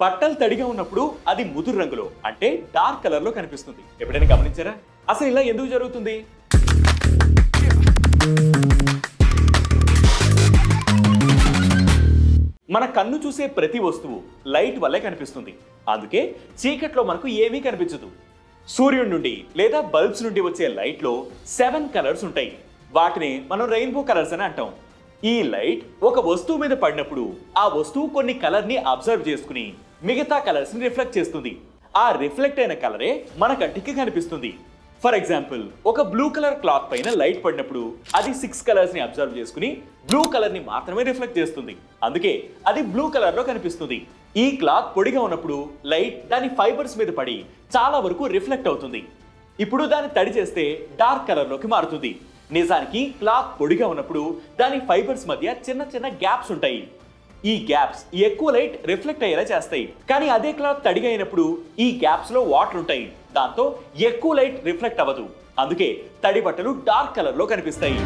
బట్టలు తడిగా ఉన్నప్పుడు అది ముదురు రంగులో అంటే డార్క్ కలర్లో కనిపిస్తుంది. ఎప్పుడైనా గమనించారా? అసలు ఇలా ఎందుకు జరుగుతుంది? మన కన్ను చూసే ప్రతి వస్తువు లైట్ వల్లే కనిపిస్తుంది. అందుకే చీకట్లో మనకు ఏమీ కనిపించదు. సూర్యుడి నుండి లేదా బల్బ్స్ నుండి వచ్చే లైట్లో సెవెన్ కలర్స్ ఉంటాయి. వాటిని మనం రెయిన్బో కలర్స్ అని అంటాం. ఈ లైట్ ఒక వస్తువు మీద పడినప్పుడు ఆ వస్తువు కొన్ని కలర్ని అబ్జర్వ్ చేసుకుని మిగతా కలర్స్ని రిఫ్లెక్ట్ చేస్తుంది. ఆ రిఫ్లెక్ట్ అయిన కలరే మన కంటికి కనిపిస్తుంది. ఫర్ ఎగ్జాంపుల్ ఒక బ్లూ కలర్ క్లాత్ పైన లైట్ పడినప్పుడు అది సిక్స్ కలర్స్ని అబ్జర్వ్ చేసుకుని బ్లూ కలర్ని మాత్రమే రిఫ్లెక్ట్ చేస్తుంది. అందుకే అది బ్లూ కలర్లో కనిపిస్తుంది. ఈ క్లాత్ పొడిగా ఉన్నప్పుడు లైట్ దాని ఫైబర్స్ మీద పడి చాలా వరకు రిఫ్లెక్ట్ అవుతుంది. ఇప్పుడు దాన్ని తడి చేస్తే డార్క్ కలర్లోకి మారుతుంది. నిజానికి క్లాత్ పొడిగా ఉన్నప్పుడు దాని ఫైబర్స్ మధ్య చిన్న చిన్న గ్యాప్స్ ఉంటాయి. ఈ గ్యాప్స్ ఎక్కువ లైట్ రిఫ్లెక్ట్ అయ్యేలా చేస్తాయి. కానీ అదే క్లాత్ తడిగైనప్పుడు ఈ గ్యాప్స్లో వాటర్ ఉంటాయి. దాంతో ఎక్కువ లైట్ రిఫ్లెక్ట్ అవ్వదు. అందుకే తడి బట్టలు డార్క్ కలర్లో కనిపిస్తాయి.